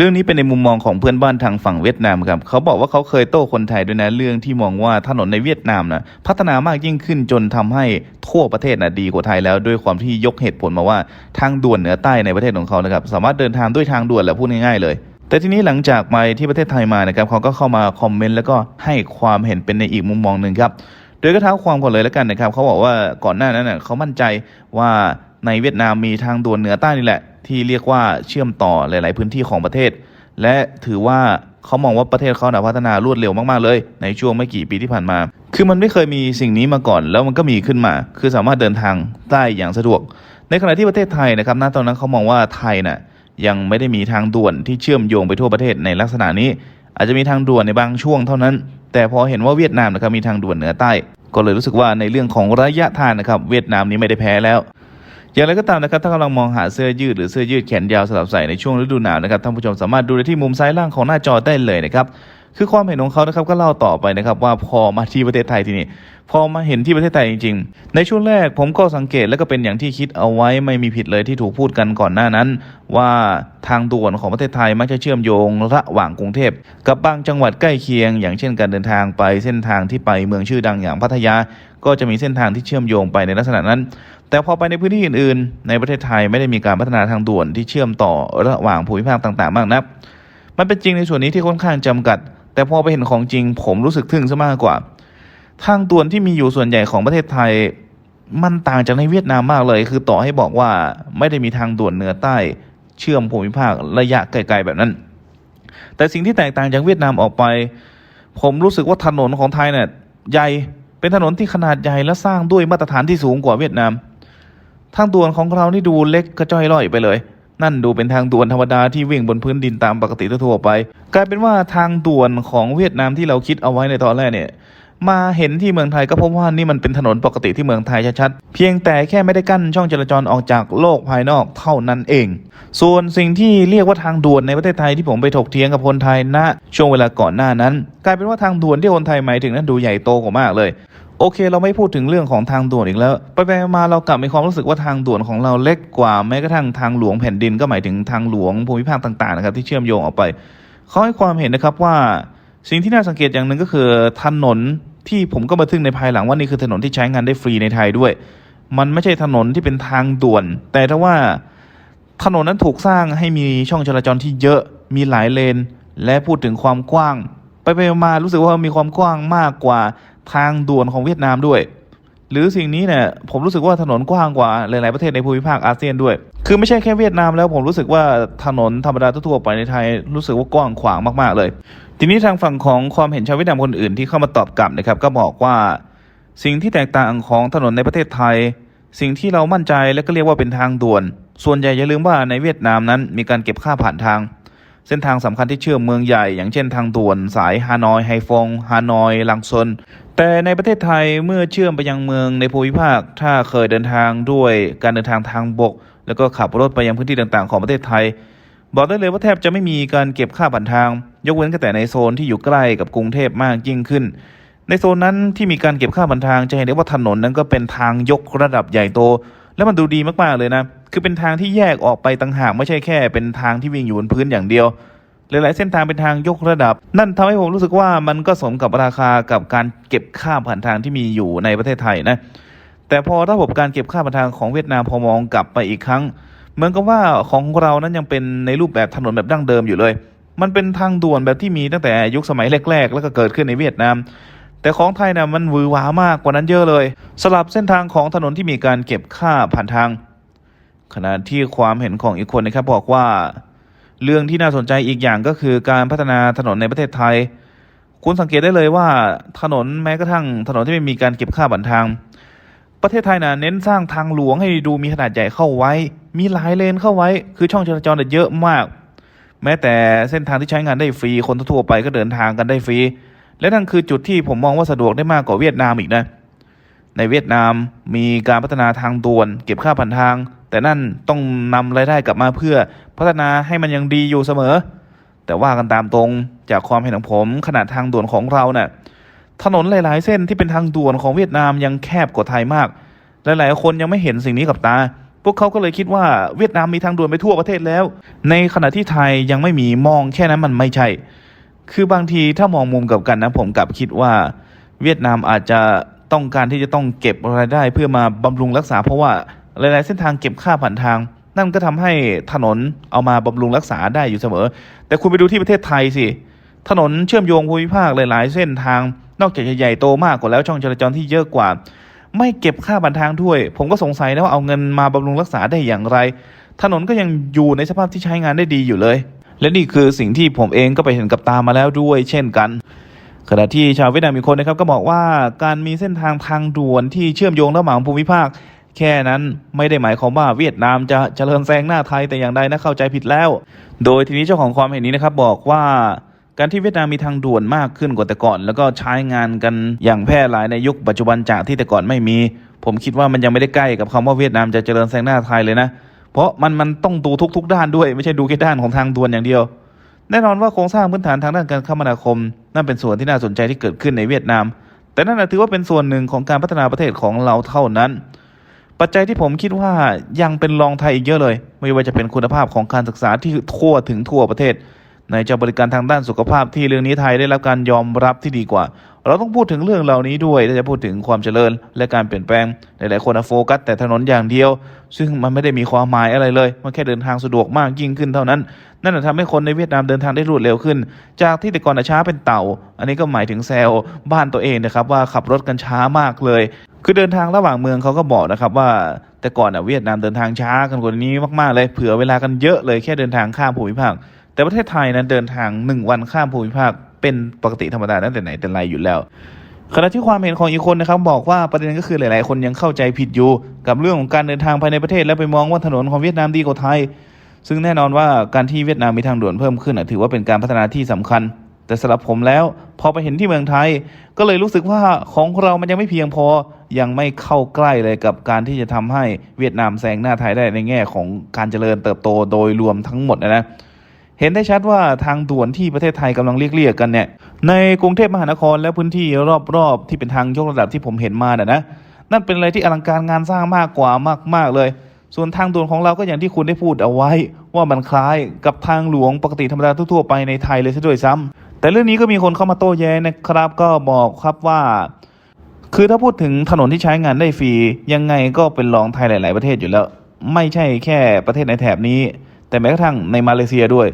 เรื่องนี้เป็นในมุมมองของเพื่อนบ้านทางฝั่งเวียดนามครับเขาบอกว่าเขาเคยโต้คนไทยด้วยนะเรื่องที่มองว่าถนนในเวียดนามนะพัฒนามากยิ่งขึ้นจนทำให้ทั่วประเทศนะดีกว่าไทยแล้วด้วยความที่ยกเหตุผลมาว่าทางด่วนเหนือใต้ในประเทศของเขานะครับสามารถเดินทางด้วยทางด่วนแหละพูดง่ายๆเลยแต่ทีนี้หลังจากมาที่ประเทศไทยมานะครับเขาก็เข้ามาคอมเมนต์แล้วก็ให้ความเห็นเป็นในอีกมุมมองหนึ่งครับโดยก็เท้าความก่อนเลยแล้วกันนะครับเขาบอกว่าก่อนหน้านั้นเขามั่นใจว่า ในเวียดนามมีทางด่วนเหนือใต้นี่แหละ ที่เรียกว่าเชื่อมต่อหลาย ๆ พื้นที่ของประเทศ และถือว่าเขามองว่าประเทศเขาน่ะพัฒนารวดเร็วมากๆเลย ในช่วงไม่กี่ปีที่ผ่านมา คือมันไม่เคยมีสิ่งนี้มาก่อน แล้วมันก็มีขึ้นมา คือสามารถเดินทางได้อย่างสะดวก ในขณะที่ประเทศไทยนะครับณตอนนั้นเขามองว่าไทยน่ะยังไม่ได้มีทางด่วนที่เชื่อมโยงไปทั่วประเทศในลักษณะนี้ อาจจะมีทางด่วนในบางช่วงเท่านั้น แต่พอเห็นว่าเวียดนามนะครับมีทางด่วนเหนือใต้ ก็เลยรู้สึกว่าในเรื่องของระยะทางนะครับเวียดนามนี้ไม่ได้แพ้แล้ว อย่างไรก็ตามนะครับ ถ้ากำลังมองหาเสื้อยืดหรือเสื้อยืดแขนยาวสำหรับใส่ในช่วงฤดูหนาวนะครับท่านผู้ชมสามารถดูได้ที่มุมซ้ายล่างของหน้าจอได้เลยนะครับคือความเห็นของเขานะครับก็เล่าต่อไปนะครับว่าพอมาที่ประเทศไทยที่นี่พอมาเห็นที่ประเทศไทยจริง ๆ ในช่วงแรกผมก็สังเกตและก็เป็นอย่างที่คิดเอาไว้ไม่มีผิดเลยที่ถูกพูดกันก่อนหน้านั้น ว่าทางด่วนของประเทศไทยมักจะเชื่อมโยงระหว่างกรุงเทพ กับบางจังหวัดใกล้เคียง อย่างเช่นการเดินทางไปเส้นทางที่ไปเมืองชื่อดังอย่างพัทยา ก็จะมีเส้นทางที่เชื่อมโยงไปในลักษณะนั้น แต่พอไปในพื้นที่อื่นๆ ในประเทศไทยไม่ได้มีการพัฒนาทางด่วนที่เชื่อมต่อระหว่างภูมิภาคต่างๆมากนัก มันเป็นจริงในส่วนนี้ที่ค่อนข้างจำกัด แต่พอไปเห็นของจริง ผมรู้สึกทึ่งซะมากกว่า ทางด่วนที่มีอยู่ส่วนใหญ่ของประเทศไทย มันต่างจากในเวียดนามมากเลย คือต่อให้บอกว่าไม่ได้มีทางด่วนเหนือใต้ เชื่อมภูมิภาคระยะไกลๆแบบนั้น แต่สิ่งที่แตกต่างจากเวียดนามออกไป ผมรู้สึกว่าถนนของไทยเนี่ยใหญ่ เป็นถนนที่ขนาดใหญ่และสร้างด้วยมาตรฐานที่สูงกว่าเวียดนาม ทางด่วนของเรานี่ดูเล็กกระจ้อยร่อยไปเลย นั่นดูเป็นทางด่วนธรรมดาที่วิ่งบนพื้นดินตามปกติทั่วไป กลายเป็นว่าทางด่วนของเวียดนามที่เราคิดเอาไว้ในตอนแรกเนี่ยมาเห็นที่เมืองไทยก็พบว่านี่มันเป็นถนนปกติที่เมืองไทยชัดๆ เพียงแต่แค่ไม่ได้กั้นช่องจราจรออกจากโลกภายนอกเท่านั้นเอง ส่วนสิ่งที่เรียกว่าทางด่วนในประเทศไทยที่ผมไปถกเถียงกับคนไทยณช่วงเวลาก่อนหน้านั้น กลายเป็นว่าทางด่วนที่คนไทยหมายถึงนั้นดูใหญ่โตกว่ามากเลย โอเค เราไม่พูดถึงเรื่องของทางด่วนอีกแล้ว ไปไปมาเรากลับมีความรู้สึกว่าทางด่วนของเราเล็กกว่าแม้กระทั่งทางหลวงแผ่นดินก็หมายถึงทางหลวงภูมิภาคต่างๆนะครับที่เชื่อมโยงออกไปเขาให้ความเห็นนะครับว่าสิ่งที่น่าสังเกตอย่างหนึ่งก็คือถนนที่ผมก็มาทึ่งในภายหลังว่านี่คือถนนที่ใช้งานได้ฟรีในไทยด้วย มันไม่ใช่ถนนที่เป็นทางด่วน แต่ถ้าว่าถนนนั้นถูกสร้างให้มีช่องจราจรที่เยอะมีหลายเลน และพูดถึงความกว้าง ไปไปมารู้สึกว่ามีความกว้างมากกว่า ทางด่วนของเวียดนามด้วย หรือสิ่งนี้เนี่ยผมรู้สึกว่าถนนกว้างกว่าหลาย ๆ ประเทศในภูมิภาคอาเซียนด้วย คือไม่ใช่แค่เวียดนามแล้วผมรู้สึกว่าถนนธรรมดาทั่วไปในไทยรู้สึกว่ากว้างขวางมาก ๆ เลย ทีนี้ทางฝั่งของความเห็นชาวเวียดนามคนอื่นที่เข้ามาตอบกลับนะครับก็บอกว่าสิ่งที่แตกต่างของถนนในประเทศไทย สิ่งที่เรามั่นใจและก็เรียกว่าเป็นทางด่วน ส่วนใหญ่อย่าลืมว่าในเวียดนามนั้นมีการเก็บค่าผ่านทาง เส้นทางสำคัญที่เชื่อมเมืองใหญ่ อย่างเช่นทางด่วน สายฮานอยไฮฟงฮานอยลังซน แต่ในประเทศไทยเมื่อเชื่อมไปยังเมืองในภูมิภาค ถ้าเคยเดินทางด้วยการเดินทางทางบก แล้วก็ขับรถไปยังพื้นที่ต่างๆ ของประเทศไทย บอกได้เลยว่าแทบจะไม่มีการเก็บค่าผ่านทาง ยกเว้นแต่ในโซนที่อยู่ใกล้กับกรุงเทพมากยิ่งขึ้น ในโซนนั้นที่มีการเก็บค่าผ่านทางจะเห็นได้ว่าถนนนั้นก็เป็นทางยกระดับใหญ่โต แล้วมันดูดีมากๆเลยนะคือเป็นทางที่แยกออกไปต่างหากไม่ใช่แค่ เป็นทางที่วิ่งอยู่บนพื้นอย่างเดียว หลาย ๆ เส้นทางเป็นทางยกระดับ นั่นทำให้ผมรู้สึกว่ามันก็สมกับราคากับการเก็บค่าผ่านทางที่มีอยู่ในประเทศไทยนะแต่พอระบบการเก็บค่าผ่านทางของเวียดนามพอมองกลับไปอีกครั้ง เหมือนกับว่าของเรานั้นยังเป็นในรูปแบบถนนแบบดั้งเดิมอยู่เลย มันเป็นทางด่วนแบบที่มีตั้งแต่ยุคสมัยแรก ๆ แล้วก็เกิดขึ้นในเวียดนามแต่ของไทยนะมันวือหวามากกว่านั้นเยอะเลย สลับเส้นทางของถนนที่มีการเก็บค่าผ่านทางขณะที่ความเห็นของอีกคนนะครับบอกว่า เรื่องที่น่าสนใจอีกอย่างก็คือการพัฒนาถนนในประเทศไทย คุณสังเกตได้เลยว่าถนนแม้กระทั่งถนนที่ไม่มีการเก็บค่าบันทาง ประเทศไทยนะเน้นสร้างทางหลวงให้ดูมีขนาดใหญ่เข้าไว้ มีหลายเลนเข้าไว้ คือช่องจราจรเนี่ยเยอะมาก แม้แต่เส้นทางที่ใช้งานได้ฟรี คนทั่วไปก็เดินทางกันได้ฟรี และนั่นคือจุดที่ผมมองว่าสะดวกได้มากกว่าเวียดนามอีกนะ ในเวียดนามมีการพัฒนาทางด่วน เก็บค่าผ่านทาง แต่นั่นต้องนำรายได้กลับมาเพื่อพัฒนาให้มันยังดีอยู่เสมอ แต่ว่ากันตามตรงจากความเห็นของผมขนาดทางด่วนของเราเนี่ยถนนหลาย ๆ เส้นที่เป็นทางด่วนของเวียดนามยังแคบกว่าไทยมาก หลาย ๆ คนยังไม่เห็นสิ่งนี้กับตา พวกเขาก็เลยคิดว่าเวียดนามมีทางด่วนไปทั่วประเทศแล้ว ในขณะที่ไทยยังไม่มีมองแค่นั้นมันไม่ใช่ คือบางทีถ้ามองมุมกับกันนะผมกลับคิดว่า เวียดนามอาจจะต้องการที่จะต้องเก็บรายได้เพื่อมาบำรุงรักษาเพราะว่า หลาย ๆ เส้นทางเก็บค่าผ่านทาง นั่นก็ทำให้ถนนเอามาบำรุงรักษาได้อยู่เสมอ แต่คุณไปดูที่ประเทศไทยสิ ถนนเชื่อมโยงภูมิภาคหลาย ๆ เส้นทาง นอกจากจะใหญ่โตมากกว่าแล้วช่องจราจรที่เยอะกว่า ไม่เก็บค่าผ่านทางด้วย ผมก็สงสัยนะว่าเอาเงินมาบำรุงรักษาได้อย่างไร ถนนก็ยังอยู่ในสภาพที่ใช้งานได้ดีอยู่เลย และนี่คือสิ่งที่ผมเองก็ไปเห็นกับตามาแล้วด้วย เช่นกันขณะที่ชาวเวียดนามอีกคนนะครับก็บอกว่าการมีเส้นทางทางด่วนที่เชื่อมโยงระหว่างภูมิภาค แค่นั้นไม่ได้หมายความว่าเวียดนามจะเจริญแซงหน้าไทยแต่อย่างใดนะเข้าใจผิดแล้ว โดยทีนี้เจ้าของความเห็นนี้นะครับบอกว่าการที่เวียดนามมีทางด่วนมากขึ้นกว่าแต่ก่อน แล้วก็ใช้งานกันอย่างแพร่หลายในยุคปัจจุบันจากที่แต่ก่อนไม่มี ผมคิดว่ามันยังไม่ได้ใกล้กับคำว่าเวียดนามจะเจริญแซงหน้าไทยเลยนะ เพราะมันมันต้องดูทุก ๆ ด้านด้วยไม่ใช่ดูแค่ด้านของทางด่วนอย่างเดียว แน่นอนว่าโครงสร้างพื้นฐานทางด้านการคมนาคม นั่นเป็นส่วนที่น่าสนใจที่เกิดขึ้นในเวียดนาม แต่นั่นถือว่าเป็นส่วนหนึ่งของการพัฒนาประเทศของเราเท่านั้น ปัจจัยที่ผมคิดว่ายังเป็นรองไทยอีกเยอะเลย ไม่ว่าจะเป็นคุณภาพของการศึกษาที่ทั่วถึงทั่วประเทศ ในจะบริการทางด้านสุขภาพที่เรื่องนี้ไทยได้รับการยอมรับที่ดีกว่า เราต้องพูดถึงเรื่องเหล่านี้ด้วยถ้าจะพูดถึงความเจริญ และการเปลี่ยนแปลงหลายๆคนโฟกัสแต่ถนนอย่างเดียว ซึ่งมันไม่ได้มีความหมายอะไรเลยมันแค่เดินทางสะดวกมากยิ่งขึ้นเท่านั้นนั่นทำให้คนในเวียดนามเดินทางได้รวดเร็วขึ้น จากที่แต่ก่อนช้าเป็นเต่า อันนี้ก็หมายถึงแซวบ้านตัวเองนะครับว่าขับรถกันช้ามากเลย คือเดินทางระหว่างเมืองเขาก็บอกนะครับว่าแต่ก่อนอะเวียดนามเดินทางช้ากันกว่านี้มากๆเลยเผื่อเวลากันเยอะเลยแค่เดินทางข้ามภูมิภาค แต่ประเทศไทยนั้นเดินทางหนึ่งวันข้ามภูมิภาค เป็นปกติธรรมดาตั้งแต่ไหนแต่ไรอยู่แล้วขณะที่ความเห็นของอีกคนนะครับบอกว่าประเด็นก็คือหลาย ๆ คนยังเข้าใจผิดอยู่ กับเรื่องของการเดินทางภายในประเทศ และไปมองว่าถนนของเวียดนามดีกว่าไทย ซึ่งแน่นอนว่าการที่เวียดนามมีทางด่วนเพิ่มขึ้นถือว่าเป็นการพัฒนาที่สำคัญ แต่สำหรับผมแล้ว พอไปเห็นที่เมืองไทย ก็เลยรู้สึกว่าของเรามันยังไม่เพียงพอยังไม่เข้าใกล้เลยกับการที่จะทำให้เวียดนามแซงหน้าไทยได้ในแง่ของการเจริญเติบโตโดยรวมทั้งหมดนะนะเห็นได้ชัดว่าทางด่วนที่ประเทศไทยกำลังเรียกๆกันเนี่ยในกรุงเทพมหานครและพื้นที่รอบๆ ที่เป็นทางยกระดับที่ผมเห็นมาน่ะนะนั่นเป็นอะไรที่อลังการงานสร้างมากกว่ามากๆเลย ส่วนทางด่วนของเราก็อย่างที่คุณได้พูดเอาไว้ ว่ามันคล้ายกับทางหลวงปกติธรรมดาทั่วๆไปในไทยเลยซะด้วยซ้ำ แต่เรื่องนี้ก็มีคนเข้ามาโต้แย้งนะครับก็บอกครับว่า คือถ้าพูดถึงถนนที่ใช้งานได้ฟรียังไงก็เป็นรองไทยหลาย ๆ ประเทศอยู่แล้ว ไม่ใช่แค่ประเทศในแถบนี้ แต่แม้กระทั่งในมาเลเซียด้วย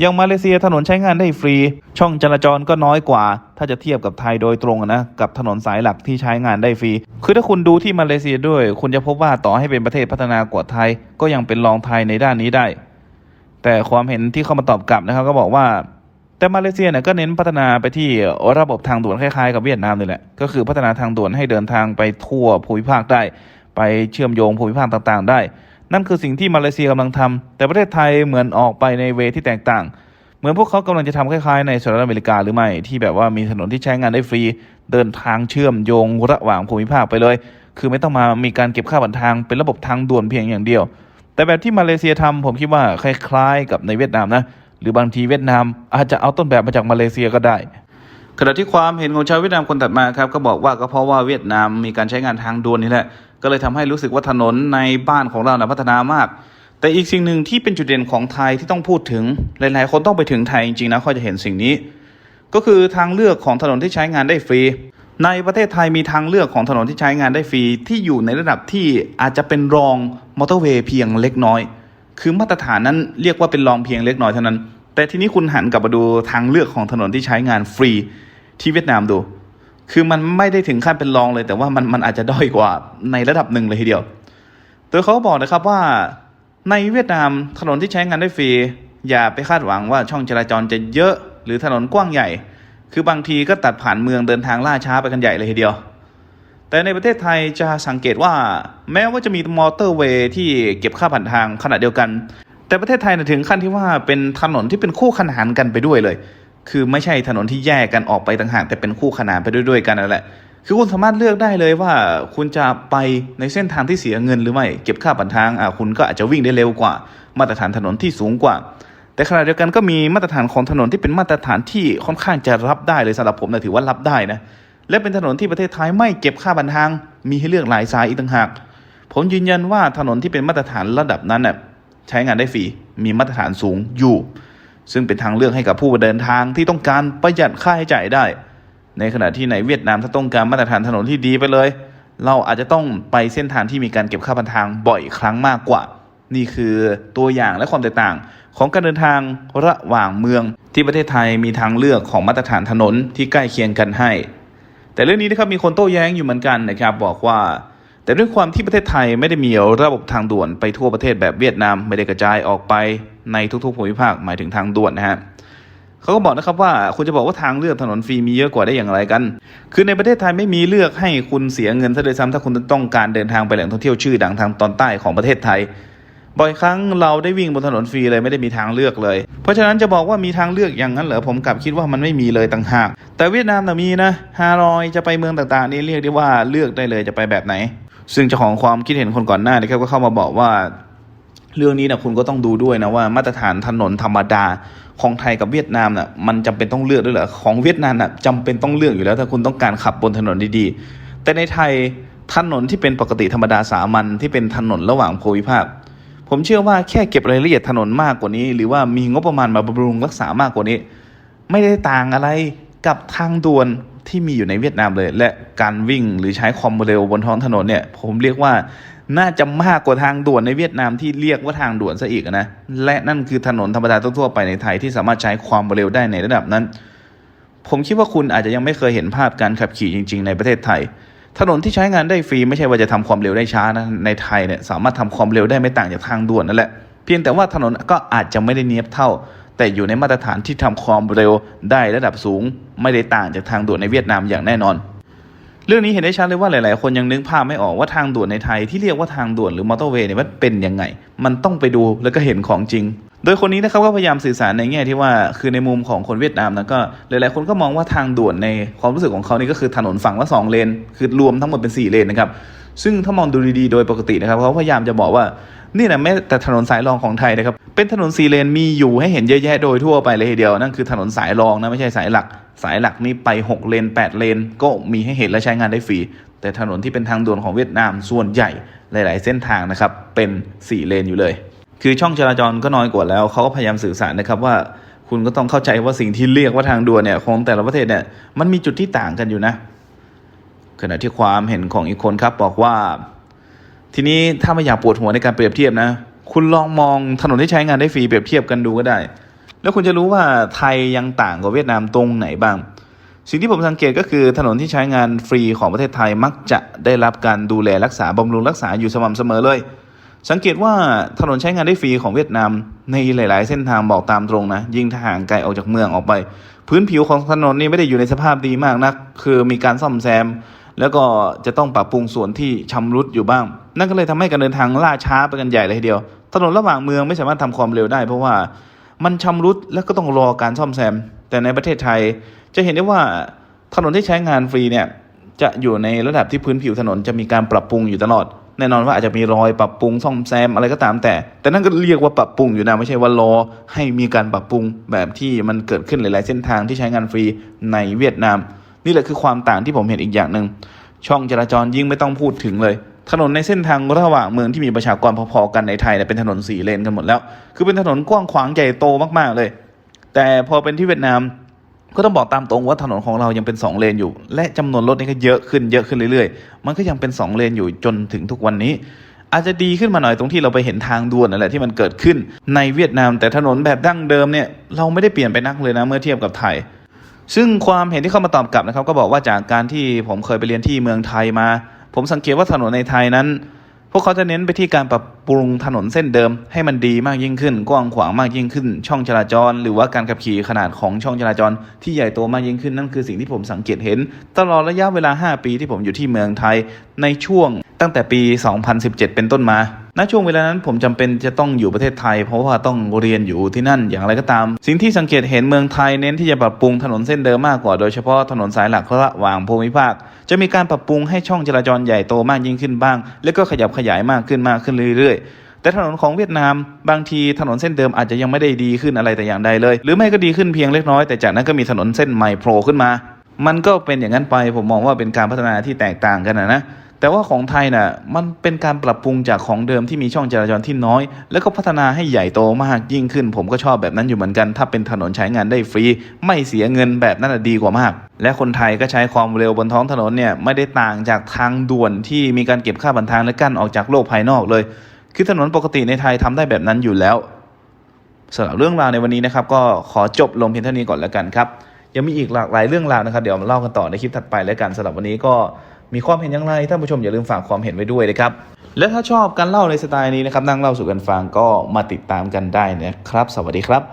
อย่างมาเลเซียถนนใช้งานได้ฟรี ช่องจราจรก็น้อยกว่า ถ้าจะเทียบกับไทยโดยตรงนะกับถนนสายหลักที่ใช้งานได้ฟรี คือถ้าคุณดูที่มาเลเซียด้วย คุณจะพบว่าต่อให้เป็นประเทศพัฒนากว่าไทย ก็ยังเป็นรองไทยในด้านนี้ได้ แต่ความเห็นที่เข้ามาตอบกลับนะครับ ก็บอกว่า แต่มาเลเซียเนี่ยก็เน้นพัฒนาไปที่ระบบทางด่วนคล้ายๆกับเวียดนามนี่แหละ ก็คือพัฒนาทางด่วนให้เดินทางไปทั่วภูมิภาคได้ ไปเชื่อมโยงภูมิภาคต่างๆ ได้ นั่นคือสิ่งที่มาเลเซียกำลังทำแต่ประเทศไทยเหมือนออกไปในเวที่แตกต่าง เหมือนพวกเขากำลังจะทำคล้ายๆในสหรัฐอเมริกาหรือไม่ที่แบบว่ามีถนนที่ใช้งานได้ฟรี เดินทางเชื่อมโยงระหว่างภูมิภาคไปเลย คือไม่ต้องมามีการเก็บค่าผ่านทางเป็นระบบทางด่วนเพียงอย่างเดียว แต่แบบที่มาเลเซียทำผมคิดว่าคล้าย ๆ กับในเวียดนามนะ หรือบางทีเวียดนามอาจจะเอาต้นแบบมาจากมาเลเซียก็ได้ ขณะที่ความเห็นของชาวเวียดนามคนถัดมาครับก็บอกว่าก็เพราะว่าเวียดนามมีการใช้งานทางด่วนนี่แหละ ก็เลยทำให้รู้สึกว่าถนนในบ้านของเรานะพัฒนามาก แต่อีกสิ่งหนึ่งที่เป็นจุดเด่นของไทยที่ต้องพูดถึงหลายๆ คนต้องไปถึงไทยจริงๆนะเขาจะเห็นสิ่งนี้ ก็คือทางเลือกของถนนที่ใช้งานได้ฟรีในประเทศไทยมีทางเลือกของถนนที่ใช้งานได้ฟรี ที่อยู่ในระดับที่อาจจะเป็นรองมอเตอร์เวย์เพียงเล็กน้อย คือมาตรฐานนั้นเรียกว่าเป็นรองเพียงเล็กน้อยเท่านั้น แต่ทีนี้คุณหันกลับมาดูทางเลือกของถนนที่ใช้งานฟรีที่เวียดนามดู คือมันไม่ได้ถึงขั้นเป็นรองเลย แต่ว่ามันมันอาจจะด้อยกว่าในระดับหนึ่งเลยทีเดียว โดยเขาบอกนะครับว่าในเวียดนามถนนที่ใช้งานได้ฟรี อย่าไปคาดหวังว่าช่องจราจรจะเยอะหรือถนนกว้างใหญ่ คือบางทีก็ตัดผ่านเมืองเดินทางล่าช้าไปกันใหญ่เลยทีเดียว แต่ในประเทศไทยจะสังเกตว่า แม้ว่าจะมีมอเตอร์เวย์ที่เก็บค่าผ่านทางขนาดเดียวกัน แต่ประเทศไทยนะถึงขั้นที่ว่าเป็นถนนที่เป็นคู่ขนานกันไปด้วยเลย คือไม่ใช่ถนนที่แยกกันออกไปต่างหากแต่เป็นคู่ขนานไปด้วยกันนั่นแหละคือคุณสามารถเลือกได้เลยว่า คุณจะไปในเส้นทางที่เสียเงินหรือไม่เก็บค่าผ่นทางอ่าคุณก็อาจจะวิ่งได้เร็วกว่า มาตรฐานถนนที่สูงกว่า แต่ขณะเดียวกันก็มีมาตรฐานของถนนที่เป็นมาตรฐานที่ค่อนข้างจะรับได้เลยสำหรับผมนะถือว่ารับได้นะและเป็นถนนที่ประเทศไทยไม่เก็บค่าผ่านทาง มีให้เลือกหลายสายอีกต่างหากผผมยืนยันว่าถนนที่เป็นมาตรฐานระดับนั้นน่ะ ใช้งานได้ฟรี มีมาตรฐานสูงอยู่ ซึ่งเป็นทางเลือกให้กับผู้เดินทางที่ต้องการประหยัดค่าใช้จ่ายได้ ในขณะที่ในเวียดนามถ้าต้องการมาตรฐานถนนที่ดีไปเลย เราอาจจะต้องไปเส้นทางที่มีการเก็บค่าผ่านทางบ่อยครั้งมากกว่า นี่คือตัวอย่างและความแตกต่าง ของการเดินทางระหว่างเมือง ที่ประเทศไทยมีทางเลือกของมาตรฐานถนนที่ใกล้เคียงกันให้ แต่เรื่องนี้นะครับมีคนโต้แย้งอยู่เหมือนกันนะครับบอกว่า แต่ด้วยความที่ประเทศไทยไม่ได้มีระบบทางด่วนไปทั่วประเทศแบบเวียดนามไม่ได้กระจายออกไปในทุกๆภูมิภาคหมายถึงทางด่วนนะฮะเขาก็บอกนะครับว่าคุณจะบอกว่าทางเลือกถนนฟรีมีเยอะกว่าได้อย่างไรกัน คือในประเทศไทยไม่มีเลือกให้คุณเสียเงินซะเลยซ้ำถ้าคุณต้องการเดินทางไปแหล่งท่องเที่ยวชื่อดังทางตอนใต้ของประเทศไทย บ่อยครั้งเราได้วิ่งบนถนนฟรีเลยไม่ได้มีทางเลือกเลย เพราะฉะนั้นจะบอกว่ามีทางเลือกอย่างนั้นเหรอผมกลับคิดว่ามันไม่มีเลยต่างหาก แต่เวียดนามน่ะมีนะฮารอยจะไปเมืองต่างๆนี่เรียกได้ว่าเลือกได้เลยจะไปแบบไหน ซึ่งเจ้าของความคิดเห็นคนก่อนหน้านะครับก็เข้ามาบอกว่า เรื่องนี้นะคุณก็ต้องดูด้วยนะว่ามาตรฐานถนนธรรมดาของไทยกับเวียดนามน่ะมันจำเป็นต้องเลือกด้วยเหรอของเวียดนามน่ะจำเป็นต้องเลือกอยู่แล้ว ถ้าคุณต้องการขับบนถนนดีๆ แต่ในไทยถนนที่เป็นปกติธรรมดาสามัญที่เป็นถนนระหว่างภูมิภาคผมเชื่อว่าแค่เก็บรายละเอียดถนนมากกว่านี้ หรือว่ามีงบประมาณมาบำรุงรักษามากกว่านี้ ไม่ได้ต่างอะไรกับทางด่วน ที่มีอยู่ในเวียดนามเลย และการวิ่งหรือใช้ความเร็วบนท้องถนนเนี่ย ผมเรียกว่าน่าจะมากกว่าทางด่วนในเวียดนามที่เรียกว่าทางด่วนซะอีกนะและนั่นคือถนนธรรมดาทั่วไปในไทยที่สามารถใช้ความเร็วได้ในระดับนั้น ผมคิดว่าคุณอาจจะยังไม่เคยเห็นภาพการขับขี่จริง ๆ ในประเทศไทย ถนนที่ใช้งานได้ฟรีไม่ใช่ว่าจะทำความเร็วได้ช้านะในไทยเนี่ยสามารถทำความเร็วได้ไม่ต่างจากทางด่วนนั่นแหละเพียงแต่ว่าถนนก็อาจจะไม่ได้เนียบเท่า แต่อยู่ในมาตรฐานที่ทำความเร็วได้ระดับสูง ไม่ได้ต่างจากทางด่วนในเวียดนามอย่างแน่นอน เรื่องนี้เห็นได้ชัดเลยว่าหลาย ๆ คนยังนึกภาพไม่ออกว่าทางด่วนในไทยที่เรียกว่าทางด่วนหรือมอเตอร์เวย์เนี่ยมันเป็นยังไง มันต้องไปดูแล้วก็เห็นของจริง โดยคนนี้นะครับก็พยายามสื่อสารในแง่ที่ว่าคือในมุมของคนเวียดนามนะก็หลาย ๆ คนก็มองว่าทางด่วนในความรู้สึกของเขานี่ก็คือถนนฝั่งละสองเลนคือรวมทั้งหมดเป็นสี่เลนนะครับ ซึ่งถ้ามองดูดีๆ โดยปกตินะครับเขาพยายามจะบอกว่านี่นะแม้แต่ถนนสายรองของไทยนะครับ เป็นถนนสี่เลนมีอยู่ให้เห็นเยอะแยะโดยทั่วไปเลยทีเดียว นั่นคือถนนสายรองนะไม่ใช่สายหลัก สายหลักนี่ไป 6 เลน 8 เลน ก็มีให้เห็นและใช้งานได้ฟรี แต่ถนนที่เป็นทางด่วนของเวียดนามส่วนใหญ่หลาย ๆ เส้นทางนะครับเป็น4เลนอยู่เลย คือช่องจราจรก็น้อยกว่าแล้วเขาก็พยายามสื่อสารนะครับว่าคุณก็ต้องเข้าใจว่าสิ่งที่เรียกว่าทางด่วนเนี่ยของแต่ละประเทศเนี่ยมันมีจุดที่ต่างกันอยู่นะ ขณะที่ความเห็นของอีกคนครับบอกว่า ทีนี้ถ้าไม่อยากปวดหัวในการเปรียบเทียบนะ คุณลองมองถนนที่ใช้งานได้ฟรีเปรียบเทียบกันดูก็ได้ แล้วคุณจะรู้ว่าไทยยังต่างกับเวียดนามตรงไหนบ้าง สิ่งที่ผมสังเกตก็คือถนนที่ใช้งานฟรีของประเทศไทยมักจะได้รับการดูแลรักษาบำรุงรักษาอยู่สม่ำเสมอเลย สังเกตว่าถนนใช้งานได้ฟรีของเวียดนามในหลาย ๆ เส้นทางบอกตามตรงนะ ยิ่งถ้าห่างไกลออกจากเมืองออกไป พื้นผิวของถนนนี่ไม่ได้อยู่ในสภาพดีมากนัก คือมีการซ่อมแซม แล้วก็จะต้องปรับปรุงส่วนที่ชำรุดอยู่บ้าง นั่นก็เลยทำให้การเดินทางล่าช้าไปกันใหญ่เลยทีเดียว ถนนระหว่างเมืองไม่สามารถทำความเร็วได้ เพราะว่ามันชำรุดแล้วก็ต้องรอการซ่อมแซม แต่ในประเทศไทย จะเห็นได้ว่าถนนที่ใช้งานฟรีเนี่ยจะอยู่ในระดับที่พื้นผิวถนนจะมีการปรับปรุงอยู่ตลอด แน่นอนว่าอาจจะมีรอยปรับปรุงซ่อมแซมอะไรก็ตามแต่ แต่นั่นก็เรียกว่าปรับปรุงอยู่นะไม่ใช่ว่ารอให้มีการปรับปรุงแบบที่มันเกิดขึ้นหลาย ๆ เส้นทางที่ใช้งานฟรีในเวียดนาม นี่แหละคือความต่างที่ผมเห็นอีกอย่างหนึ่งช่องจราจรยิ่งไม่ต้องพูดถึงเลย ถนนในเส้นทางระหว่างเมืองที่มีประชากรพอๆกันในไทยเนี่ยเป็นถนนสี่เลนกันหมดแล้ว คือเป็นถนนกว้างขวางใหญ่โตมากๆเลย แต่พอเป็นที่เวียดนามก็ต้องบอกตามตรงว่าถนนของเรายังเป็น 2 เลนอยู่ และจำนวนรถนี่ก็เยอะขึ้นเยอะขึ้นเรื่อยๆ มันก็ยังเป็น 2 เลนอยู่จนถึงทุกวันนี้ อาจจะดีขึ้นมาหน่อยตรงที่เราไปเห็นทางด่วนนั่นแหละที่มันเกิดขึ้นในเวียดนาม แต่ถนนแบบดั้งเดิมเนี่ยเราไม่ได้เปลี่ยนไปนักเลยนะเมื่อเทียบกับไทย ซึ่งความเห็นที่เข้ามาตอบกลับนะครับ ก็บอกว่าจากการที่ผมเคยไปเรียนที่เมืองไทยมา ผมสังเกตว่าถนนในไทยนั้น พวกเขาจะเน้นไปที่การปรับปรุงถนนเส้นเดิม ให้มันดีมากยิ่งขึ้น กว้างขวางมากยิ่งขึ้น ช่องจราจร หรือว่าการขับขี่ขนาดของช่องจราจร ที่ใหญ่โตมากยิ่งขึ้นนั่นคือสิ่งที่ผมสังเกตเห็น ตลอดระยะเวลา 5 ปีที่ผมอยู่ที่เมืองไทยในช่วงตั้งแต่ปี 2017 เป็นต้นมา ณช่วงเวลานั้นผมจำเป็นจะต้องอยู่ประเทศไทย เพราะว่าต้องเรียนอยู่ที่นั่นอย่างไรก็ตาม สิ่งที่สังเกตเห็นเมืองไทยเน้นที่จะปรับปรุงถนนเส้นเดิมมากกว่าโดยเฉพาะถนนสายหลักระหว่างภูมิภาค จะมีการปรับปรุงให้ช่องจราจรใหญ่โตมากยิ่งขึ้นบ้าง แล้วก็ขยับขยายมากขึ้นมากขึ้นเรื่อยๆ แต่ถนนของเวียดนาม บางทีถนนเส้นเดิมอาจจะยังไม่ได้ดีขึ้นอะไรแต่อย่างใดเลย หรือไม่ก็ดีขึ้นเพียงเล็กน้อยแต่จากนั้นก็มีถนนเส้นใหม่โผล่ขึ้นมา มันก็เป็นอย่างนั้นไปผมมองว่าเป็นการพัฒนาที่แตกต่างกันนะนะ แต่ว่าของไทยน่ะมันเป็นการปรับปรุงจากของเดิมที่มีช่องจราจรที่น้อย แล้วก็พัฒนาให้ใหญ่โตมากยิ่งขึ้น ผมก็ชอบแบบนั้นอยู่เหมือนกัน ถ้าเป็นถนนใช้งานได้ฟรี ไม่เสียเงินแบบนั้นดีกว่ามาก และคนไทยก็ใช้ความเร็วบนท้องถนนเนี่ยไม่ได้ต่างจากทางด่วนที่มีการเก็บค่าบันทางและกั้นออกจากโลกภายนอกเลย คือถนนปกติในไทยทำได้แบบนั้นอยู่แล้วสำหรับเรื่องราวในวันนี้นะครับก็ขอจบลงเพียงเท่านี้ก่อนแล้วกันครับยังมีอีกหลากหลายเรื่องราวนะครับ เดี๋ยวมาเล่ากันต่อในคลิปถัดไปแล้วกันสำหรับวันนี้ก็ มีความเห็นอย่างไรท่านผู้ชมอย่าลืมฝากความเห็นไว้ด้วยนะครับและถ้าชอบการเล่าในสไตล์นี้นะครับนั่งเล่าสู่กันฟังก็มาติดตามกันได้นะครับ สวัสดีครับ